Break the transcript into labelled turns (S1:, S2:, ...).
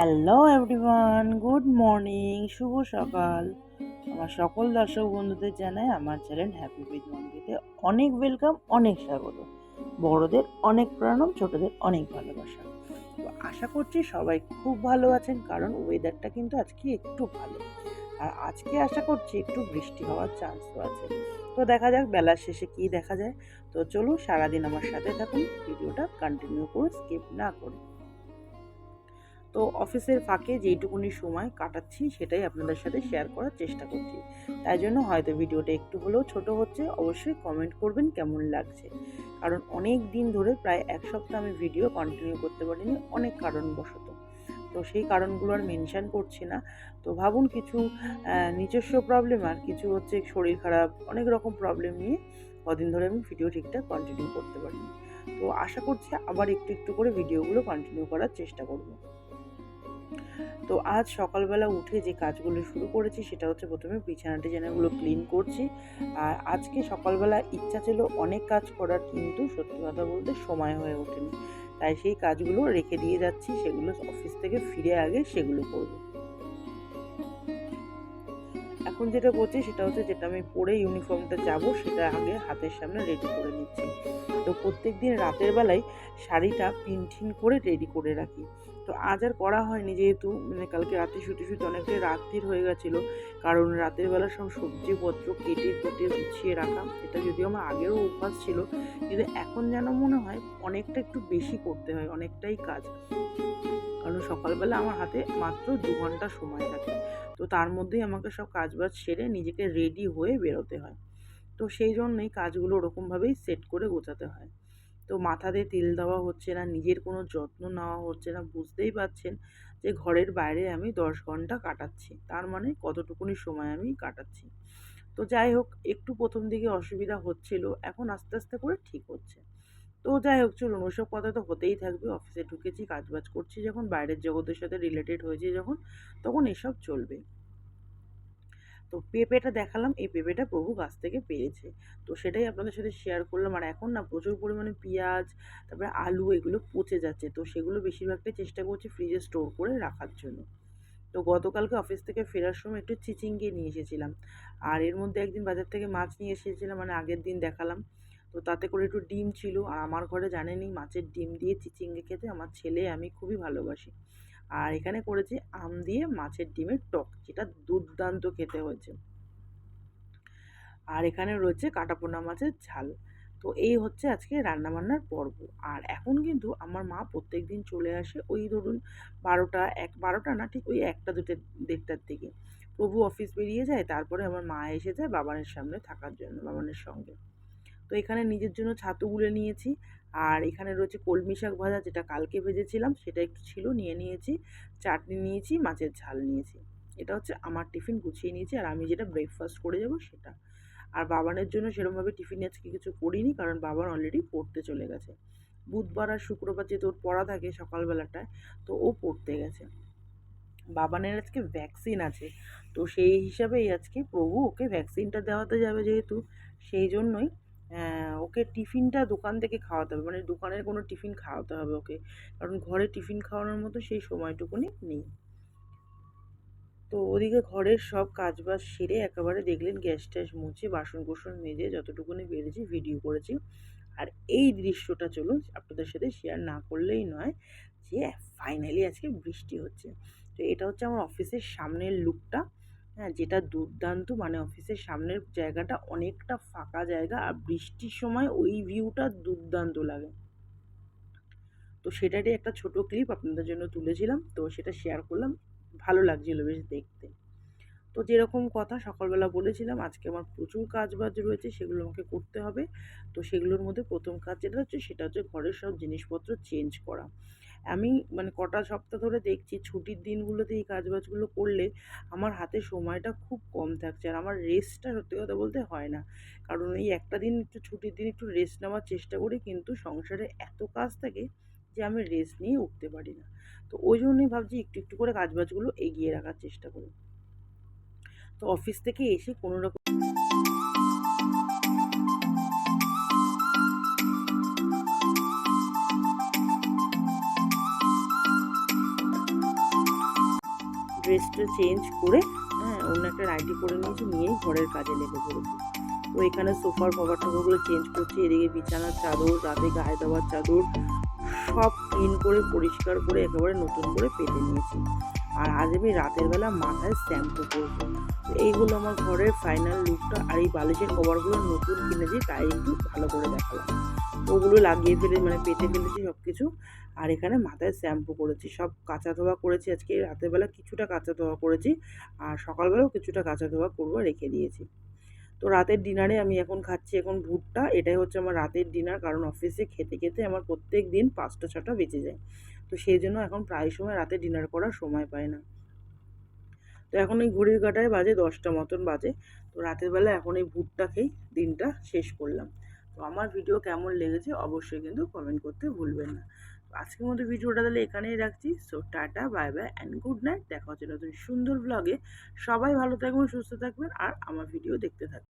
S1: Hello everyone good morning শুভ সকাল। আমার সকল দর্শক বন্ধুদের জানাই আমার চ্যানেল হ্যাপি উইথ মঙ্গিতে অনেক ওয়েলকাম অনেক স্বাগত। বড়দের অনেক প্রণাম, ছোটদের অনেক ভালোবাসা। তো আশা করছি সবাই খুব ভালো আছেন, কারণ ওয়েদারটা কিন্তু আজকে একটু ভালো। আর আজকে আশা করছি একটু বৃষ্টি হওয়ার চান্সও আছে। তো দেখা যাক বেলার শেষে কি দেখা যায়। তো চলুন, সারাদিন আমার সাথে থাকুন। ভিডিওটা কন্টিনিউ করে স্কিপ না করে। তো অফিসের ফাঁকে যেইটুকুনি সময় কাটাচ্ছি সেটাই আপনাদের সাথে শেয়ার করার চেষ্টা করছি। তাই জন্য হয়তো ভিডিওটা একটু হলেও ছোট হচ্ছে, অবশ্যই কমেন্ট করবেন কেমন লাগছে। কারণ অনেক দিন ধরে প্রায় এক সপ্তাহ আমি ভিডিও কন্টিনিউ করতে পারিনি, অনেক কারণবশত। তো সেই কারণগুলো আর মেনশান করছি না। তো ভাবুন কিছু নিজস্ব প্রবলেম আর কিছু হচ্ছে শরীর খারাপ, অনেক রকম প্রবলেম নিয়ে কদিন ধরে আমি ভিডিও ঠিকঠাক কন্টিনিউ করতে পারিনি। তো আশা করছি আবার একটু একটু করে ভিডিওগুলো কন্টিনিউ করার চেষ্টা করব। তো আজ সকালবেলা উঠে যে কাজগুলো শুরু করেছি সেটা হচ্ছে প্রথমে বিছানা টিছানাগুলো ক্লিন করছি। আর আজকে সকালবেলা ইচ্ছা ছিল অনেক কাজ করার কিন্তু সত্যি কথা বলতে সময় হয়ে ওঠেনি। তাই সেই কাজগুলো রেখে দিয়ে যাচ্ছি, সেগুলো অফিস থেকে ফিরে আগে সেগুলো করব। এখন যেটা করছি সেটা হচ্ছে যেটা আমি পরে ইউনিফর্মটা যাব সেটা আগে হাতের সামনে রেডি করে নিচ্ছি। তো প্রত্যেক দিন রাতের বেলায় শাড়িটা পিনঠিন করে রেডি করে রাখি। তো আজ আর করা হয়নি যেহেতু। মানে কালকে রাতে শুতে শুতে অনেকটাই রাত্রির হয়ে গেছিল। কারণ রাতের বেলা সব সবজিপত্র কেটে কেটে গুছিয়ে রাখা। এটা যদিও আমার আগেরও অভ্যাস ছিল। কিন্তু এখন যেন মনে হয় অনেকটা একটু বেশি করতে হয়, অনেকটাই কাজ। কারণ সকালবেলা আমার হাতে মাত্র দু ঘণ্টা সময় থাকে। তো তার মধ্যেই আমাকে সব কাজবাজ সেরে নিজেকে রেডি হয়ে বেরোতে হয়। তো সেই জন্যই কাজগুলো ওরকমভাবেই সেট করে গোছাতে হয়। তো মাথাতে তেল দেওয়া হচ্ছে না, নিজের কোনো যত্ন নেওয়া হচ্ছে না, বুঝতেই পারছেন যে ঘরের বাইরে আমি দশ ঘণ্টা কাটাচ্ছি, তার মানে কতটুকুনি সময় আমি কাটাচ্ছি। তো যাই হোক, একটু প্রথম দিকে অসুবিধা হচ্ছিল, এখন আস্তে আস্তে করে ঠিক হচ্ছে। তো যাই হোক, চলুন, ওসব কথা তো হতেই থাকবে, অফিসে ঢুকেছি, কাজবাজ করছি, যখন বাইরের জগতের সাথে রিলেটেড হয়েছে যখন, তখন এসব চলবে। তো পেঁপেটা দেখালাম, এই পেঁপেটা প্রভু গাছ থেকে পেয়েছে। তো সেটাই আপনাদের সাথে শেয়ার করলাম। আর এখন না প্রচুর পরিমাণে পেঁয়াজ, তারপরে আলু এগুলো পচে যাচ্ছে। তো সেগুলো বেশিরভাগটাই চেষ্টা করছি ফ্রিজে স্টোর করে রাখার জন্য। তো গতকালকে অফিস থেকে ফেরার সময় একটু চিচিঙ্গে নিয়ে এসেছিলাম। আর এর মধ্যে একদিন বাজার থেকে মাছ নিয়ে এসেছিলাম মানে আগের দিন দেখালাম। তো তাতে করে একটু ডিম ছিল। আর আমার ঘরে জানেনি মাছের ডিম দিয়ে চিচিঙ্গে খেতে আমার ছেলে, আমি খুবই ভালোবাসি। আর এখানে করেছি আম দিয়ে মাছের ডিমের টক, যেটা দুর্দান্ত খেতে হয়েছে। আর এখানে রয়েছে কাটাপোনা মাছের ঝাল। তো এই হচ্ছে আজকে রান্নাবান্নার পর্ব। আর এখন কিন্তু আমার মা প্রত্যেক দিন চলে আসে ওই ধরুন বারোটা এক, বারোটা না ঠিক ওই একটা, দুটো, দেড়টার দিকে। প্রভু অফিস বেরিয়ে যায়, তারপরে আমার মা এসে যায় বাবানের সামনে থাকার জন্য, বাবানের সঙ্গে। তো এখানে নিজের জন্য ছাতু গুলে নিয়েছি। আর এখানে রয়েছে কলমি শাক ভাজা যেটা কালকে ভেজেছিলাম, সেটা একটু ছিল, নিয়ে নিয়েছি। চাটনি নিয়েছি, মাছের ঝাল নিয়েছি। এটা হচ্ছে আমার টিফিন, গুছিয়ে নিয়েছি। আর আমি যেটা ব্রেকফাস্ট করে যাব সেটা। আর বাবানের জন্য সেরকমভাবে টিফিন আজকে কিছু করিনি, কারণ বাবার অলরেডি পড়তে চলে গেছে। বুধবার আর শুক্রবার যেহেতু ওর পড়া থাকে সকালবেলাটায়, তো ও পড়তে গেছে। বাবানের আজকে ভ্যাকসিন আছে। তো সেই হিসাবেই আজকে প্রভু ওকে ভ্যাকসিনটা দেওয়াতে যাবে যেহেতু, সেই জন্যই ওকে টিফিনটা দোকান থেকে খাওয়াতে হবে। মানে দোকানের কোনো টিফিন খাওয়াতে হবে ওকে। কারণ ঘরে টিফিন খাওয়ানোর মতো সেই সময়টুকুনি নেই। তো ওদিকে ঘরের সব কাজবাজ সেরে একেবারে দেখলেন গ্যাস ট্যাস মুছে বাসন কোসন মেজে যতটুকুনি বেড়েছি ভিডিও করেছি। আর এই দৃশ্যটা চলুন আপনাদের সাথে শেয়ার না করলেই নয় যে ফাইনালি আজকে বৃষ্টি হচ্ছে। তো এটা হচ্ছে আমার অফিসের সামনের লুকটা হ্যাঁ যেটা দুর্দান্ত মানে অফিসের সামনের জায়গাটা অনেকটা ফাঁকা জায়গা আর বৃষ্টির সময় ওই ভিউটা দুর্দান্ত লাগে। তো সেটারই একটা ছোট ক্লিপ আপনাদের জন্য তুলেছিলাম, তো সেটা শেয়ার করলাম। ভালো লাগছিল বেশ দেখতে। তো যেরকম কথা সকালবেলা বলেছিলাম, আজকে আমার প্রচুর কাজ বাজ রয়েছে, সেগুলো আমাকে করতে হবে। তো সেগুলোর মধ্যে প্রথম কাজ যেটা হচ্ছে, সেটা হচ্ছে ঘরের সব জিনিসপত্র চেঞ্জ করা। আমি মানে কটা সপ্তাহ ধরে দেখছি ছুটির দিনগুলোতে এই কাজবাজগুলো করলে আমার হাতে সময়টা খুব কম থাকছে আর আমার রেস্টটা সত্যি কথা বলতে হয় না। কারণ এই একটা দিন একটু ছুটির দিন একটু রেস্ট নেওয়ার চেষ্টা করি কিন্তু সংসারে এত কাজ থাকে যে আমি রেস্ট নিয়ে উঠতে পারি না। তো ওই জন্যই ভাবছি একটু একটু করে কাজবাজগুলো এগিয়ে রাখার চেষ্টা করি। তো অফিস থেকে এসে কোনো রকম ড্রেসটা চেঞ্জ করে হ্যাঁ অন্য একটা নাইটি করে নিয়েছি, নিয়েই ঘরের কাজে লেগে পড়েছি। তো এখানে সোফার কভার টভারগুলো চেঞ্জ করছি, এদিকে বিছানার চাদর, রাতে গায়ে দেওয়ার চাদর, সব ক্লিন করে, পরিষ্কার করে, একেবারে নতুন করে পেতে নিয়েছি। আর আজ আমি রাতের বেলা মাথায় শ্যাম্পু করব এইগুলো আমার ঘরের ফাইনাল লুকটা আর এই বালিশের কভারগুলো নতুন কিনেছি, তাই একটু ভালো করে দেখালাম। ওগুলো লাগিয়ে ফেলে মানে পেতে ফেলেছি সব কিছু আর এখানে মাথায় শ্যাম্পু করেছি, সব কাঁচা ধোয়া করেছি, আজকে রাতের বেলা কিছুটা কাঁচা ধোয়া করেছি, আর সকালবেলাও কিছুটা কাঁচা ধোয়া করব রেখে দিয়েছি। তো রাতের ডিনারে আমি এখন খাচ্ছি এখন ভুট্টা, এটাই হচ্ছে আমার রাতের ডিনার, কারণ অফিসে খেতে খেতে আমার প্রত্যেক দিন পাঁচটা, ছটা বেঁচে যায়। তো সেই জন্য এখন প্রায় সময় রাতে ডিনার করার সময় পাই না। তো এখন এই ঘড়ির কাটায় বাজে দশটা মতন বাজে। তো রাতের বেলা এখন এই ভুট্টা খেয়েই দিনটা শেষ করলাম। তো আমার ভিডিও কেমন লেগেছে অবশ্যই কিন্তু কমেন্ট করতে ভুলবেন না। তো আজকের মতো ভিডিওটা তাহলে এখানেই রাখছি। So tata bye bye and good night দেখা হচ্ছে নতুন সুন্দর ব্লগে সবাই ভালো থাকবেন, সুস্থ থাকবেন আর আমার ভিডিও দেখতে থাকবেন।